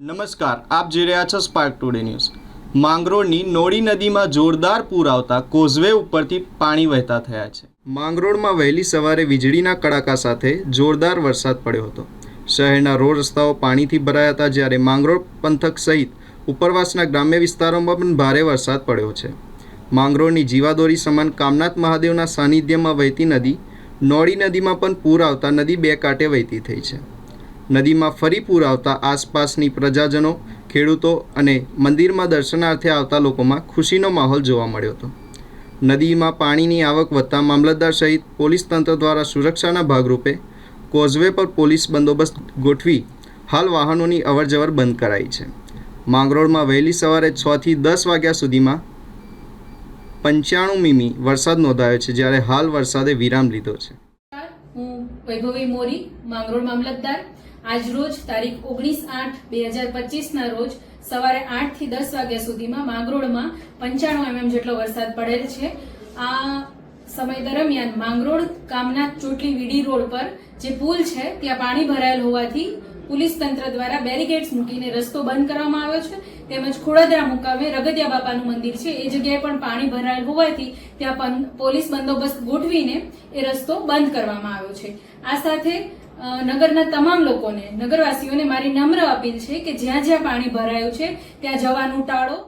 નમસ્કાર, આપ જોઈ રહ્યા છો સ્પાર્ક ટુડે ન્યૂઝ માંગરોળની નોડી નદીમાં જોરદાર પૂર આવતા કોઝવે ઉપરથી પાણી વહેતા થયા છે. માંગરોળમાં વહેલી સવારે વીજળીના કડાકા સાથે જોરદાર વરસાદ પડ્યો હતો. શહેરના રોડ રસ્તાઓ પાણીથી ભરાયા હતા, જ્યારે માંગરોળ પંથક સહિત ઉપરવાસના ગ્રામ્ય વિસ્તારોમાં પણ ભારે વરસાદ પડ્યો છે. માંગરોળની જીવાદોરી સમાન કામનાથ મહાદેવના સાનિધ્યમાં વહેતી નદી નોડી નદીમાં પણ પૂર આવતા નદી બે કાંઠે વહેતી થઈ છે. નદીમાં ફરી પૂર આવતા આસપાસની પ્રજાજનો, ખેડૂતો અને મંદિરમાં દર્શનાર્થે આવતા લોકોમાં ખુશીનો માહોલ જોવા મળ્યો હતો. નદીમાં પાણીની આવક વધતા મામલતદાર સહિત પોલીસ તંત્ર દ્વારા સુરક્ષાના ભાગરૂપે કોઝવે પર પોલીસ બંદોબસ્ત ગોઠવી હાલ વાહનોની અવરજવર બંધ કરાઈ છે. માંગરોળમાં વહેલી સવારે છથી દસ વાગ્યા સુધીમાં પંચાણું મીમી વરસાદ નોંધાયો છે, જ્યારે હાલ વરસાદે વિરામ લીધો છે. હું વૈભવી મોરી, માંગરોળ મામલતદાર. આજ રોજ તારીખ ઓગણીસ આઠ બે હજાર પચીસના રોજ સવારે આઠથી દસ વાગ્યા સુધીમાં માંગરોળમાં પંચાણું એમએમ જેટલો વરસાદ પડેલ છે. આ સમય દરમિયાન માંગરોળ કામનાથ ચોટલી વીડી રોડ પર જે પુલ છે, ત્યાં પાણી ભરાયેલ હોવાથી પોલીસ તંત્ર દ્વારા બેરિકેડ્સ મૂકીને રસ્તો બંધ કરવામાં આવ્યો છે. તેમજ ખોડદરા મુકામે રગતિયા બાપાનું મંદિર છે. એ જગ્યાએ પણ પાણી ભરાયેલ હોવાથી ત્યાં પોલીસ બંદોબસ્ત ગોઠવીને એ રસ્તો બંધ કરવામાં આવ્યો છે. આ સાથે નગરના તમામ લોકોને, નગરવાસીઓને મારી નમ્ર અપીલ છે કે જ્યાં જ્યાં પાણી ભરાયું છે, ત્યાં જવાનું ટાળો.